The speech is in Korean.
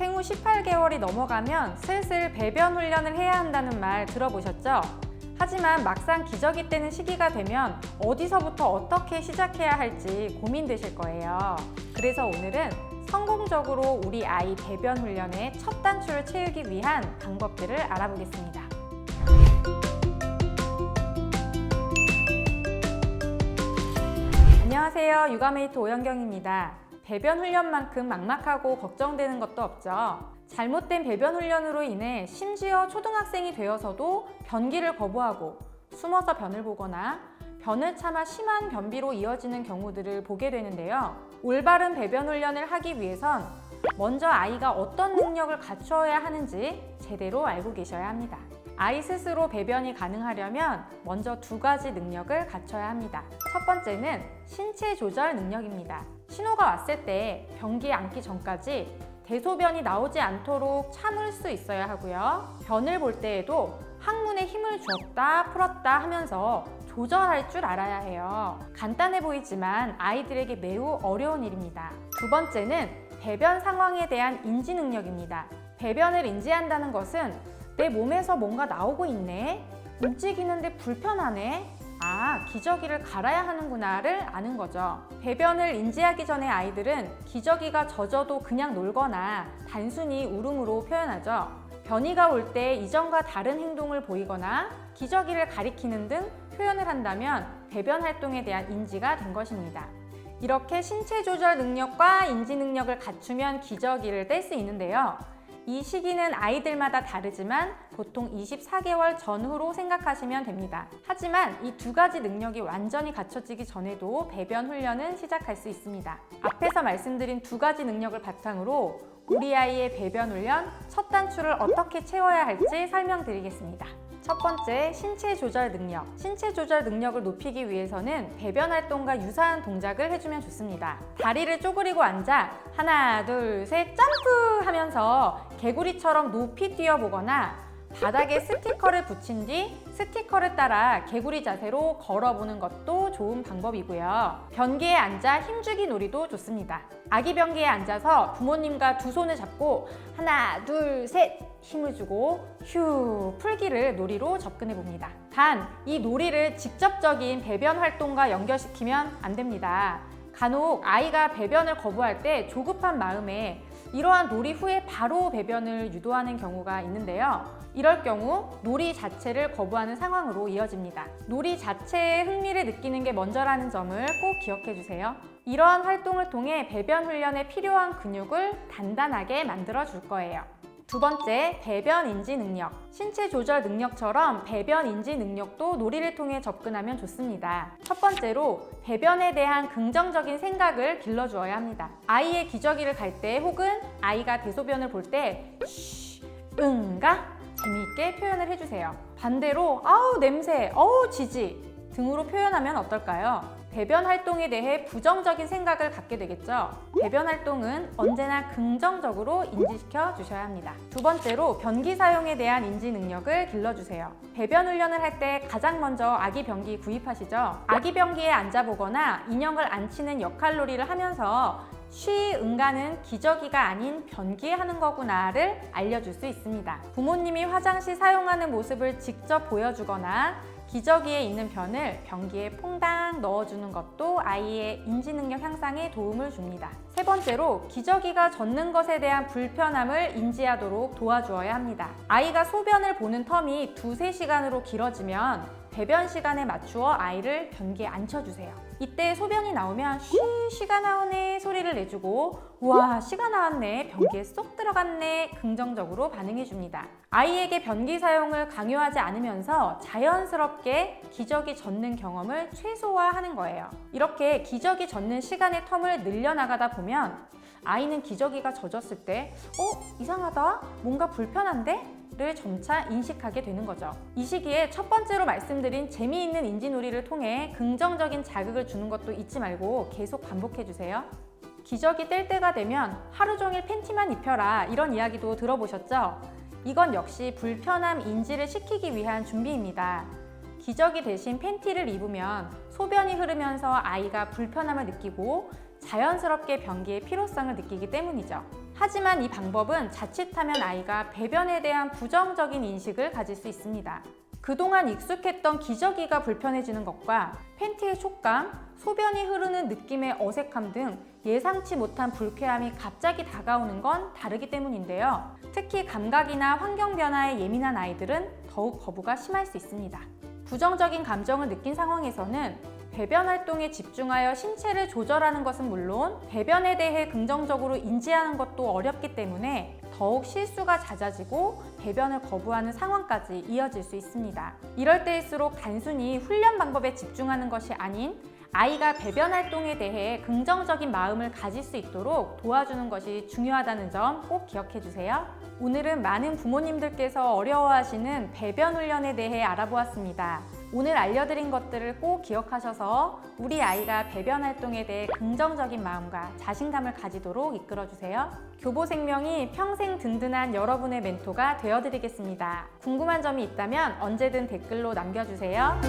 생후 18개월이 넘어가면 슬슬 배변 훈련을 해야 한다는 말 들어보셨죠? 하지만 막상 기저귀 떼는 시기가 되면 어디서부터 어떻게 시작해야 할지 고민되실 거예요. 그래서 오늘은 성공적으로 우리 아이 배변 훈련의 첫 단추를 채우기 위한 방법들을 알아보겠습니다. 안녕하세요. 육아메이트 오영경입니다. 배변 훈련만큼 막막하고 걱정되는 것도 없죠. 잘못된 배변 훈련으로 인해 심지어 초등학생이 되어서도 변기를 거부하고 숨어서 변을 보거나 변을 참아 심한 변비로 이어지는 경우들을 보게 되는데요. 올바른 배변 훈련을 하기 위해선 먼저 아이가 어떤 능력을 갖추어야 하는지 제대로 알고 계셔야 합니다. 아이 스스로 배변이 가능하려면 먼저 두 가지 능력을 갖춰야 합니다. 첫 번째는 신체 조절 능력입니다. 신호가 왔을 때 변기에 앉기 전까지 대소변이 나오지 않도록 참을 수 있어야 하고요. 변을 볼 때에도 항문에 힘을 주었다 풀었다 하면서 조절할 줄 알아야 해요. 간단해 보이지만 아이들에게 매우 어려운 일입니다. 두 번째는 배변 상황에 대한 인지 능력입니다. 배변을 인지한다는 것은 내 몸에서 뭔가 나오고 있네. 움직이는데 불편하네. 아, 기저귀를 갈아야 하는구나를 아는 거죠. 배변을 인지하기 전에 아이들은 기저귀가 젖어도 그냥 놀거나 단순히 울음으로 표현하죠. 변이가 올 때 이전과 다른 행동을 보이거나 기저귀를 가리키는 등 표현을 한다면 배변 활동에 대한 인지가 된 것입니다. 이렇게 신체 조절 능력과 인지 능력을 갖추면 기저귀를 뗄 수 있는데요. 이 시기는 아이들마다 다르지만 보통 24개월 전후로 생각하시면 됩니다. 하지만 이 두 가지 능력이 완전히 갖춰지기 전에도 배변 훈련은 시작할 수 있습니다. 앞에서 말씀드린 두 가지 능력을 바탕으로 우리 아이의 배변 훈련 첫 단추를 어떻게 채워야 할지 설명드리겠습니다. 첫 번째, 신체 조절 능력. 신체 조절 능력을 높이기 위해서는 배변 활동과 유사한 동작을 해주면 좋습니다. 다리를 쪼그리고 앉아 하나, 둘, 셋 점프 하면서 개구리처럼 높이 뛰어보거나 바닥에 스티커를 붙인 뒤 스티커를 따라 개구리 자세로 걸어보는 것도 좋은 방법이고요. 변기에 앉아 힘주기 놀이도 좋습니다. 아기 변기에 앉아서 부모님과 두 손을 잡고 하나, 둘, 셋 힘을 주고 휴 풀기를 놀이로 접근해 봅니다. 단, 이 놀이를 직접적인 배변 활동과 연결시키면 안 됩니다. 간혹 아이가 배변을 거부할 때 조급한 마음에 이러한 놀이 후에 바로 배변을 유도하는 경우가 있는데요. 이럴 경우 놀이 자체를 거부하는 상황으로 이어집니다. 놀이 자체에 흥미를 느끼는 게 먼저라는 점을 꼭 기억해 주세요. 이러한 활동을 통해 배변 훈련에 필요한 근육을 단단하게 만들어 줄 거예요. 두 번째, 배변 인지 능력. 신체 조절 능력처럼 배변 인지 능력도 놀이를 통해 접근하면 좋습니다. 첫 번째로 배변에 대한 긍정적인 생각을 길러주어야 합니다. 아이의 기저귀를 갈 때 혹은 아이가 대소변을 볼 때 쉬, 응가 재미있게 표현을 해주세요. 반대로 아우 냄새, 어우 지지 등으로 표현하면 어떨까요? 배변 활동에 대해 부정적인 생각을 갖게 되겠죠. 배변 활동은 언제나 긍정적으로 인지시켜 주셔야 합니다. 두 번째로 변기 사용에 대한 인지 능력을 길러주세요. 배변 훈련을 할 때 가장 먼저 아기 변기 구입하시죠. 아기 변기에 앉아보거나 인형을 앉히는 역할놀이를 하면서 쉬 응가는 기저귀가 아닌 변기에 하는 거구나를 알려줄 수 있습니다. 부모님이 화장실 사용하는 모습을 직접 보여주거나 기저귀에 있는 변을 변기에 퐁당 넣어주는 것도 아이의 인지 능력 향상에 도움을 줍니다. 세 번째로 기저귀가 젖는 것에 대한 불편함을 인지하도록 도와주어야 합니다. 아이가 소변을 보는 텀이 두세 시간으로 길어지면 배변 시간에 맞추어 아이를 변기에 앉혀주세요. 이때 소변이 나오면 쉬 쉬가 나오네 소리를 내주고 우와 쉬가 나왔네 변기에 쏙 들어갔네 긍정적으로 반응해 줍니다. 아이에게 변기 사용을 강요하지 않으면서 자연스럽게 기저귀 젖는 경험을 최소화하는 거예요. 이렇게 기저귀 젖는 시간의 텀을 늘려나가다 보면 아이는 기저귀가 젖었을 때 어? 이상하다? 뭔가 불편한데? 를 점차 인식하게 되는 거죠. 이 시기에 첫 번째로 말씀드린 재미있는 인지놀이를 통해 긍정적인 자극을 주는 것도 잊지 말고 계속 반복해 주세요. 기저귀 뗄 때가 되면 하루 종일 팬티만 입혀라 이런 이야기도 들어보셨죠? 이건 역시 불편함 인지를 시키기 위한 준비입니다. 기저귀 대신 팬티를 입으면 소변이 흐르면서 아이가 불편함을 느끼고 자연스럽게 변기의 필요성을 느끼기 때문이죠. 하지만 이 방법은 자칫하면 아이가 배변에 대한 부정적인 인식을 가질 수 있습니다. 그동안 익숙했던 기저귀가 불편해지는 것과 팬티의 촉감, 소변이 흐르는 느낌의 어색함 등 예상치 못한 불쾌함이 갑자기 다가오는 건 다르기 때문인데요. 특히 감각이나 환경 변화에 예민한 아이들은 더욱 거부가 심할 수 있습니다. 부정적인 감정을 느낀 상황에서는 배변 활동에 집중하여 신체를 조절하는 것은 물론 배변에 대해 긍정적으로 인지하는 것도 어렵기 때문에 더욱 실수가 잦아지고 배변을 거부하는 상황까지 이어질 수 있습니다. 이럴 때일수록 단순히 훈련 방법에 집중하는 것이 아닌 아이가 배변 활동에 대해 긍정적인 마음을 가질 수 있도록 도와주는 것이 중요하다는 점 꼭 기억해 주세요. 오늘은 많은 부모님들께서 어려워하시는 배변 훈련에 대해 알아보았습니다. 오늘 알려드린 것들을 꼭 기억하셔서 우리 아이가 배변 활동에 대해 긍정적인 마음과 자신감을 가지도록 이끌어 주세요. 교보생명이 평생 든든한 여러분의 멘토가 되어드리겠습니다. 궁금한 점이 있다면 언제든 댓글로 남겨주세요.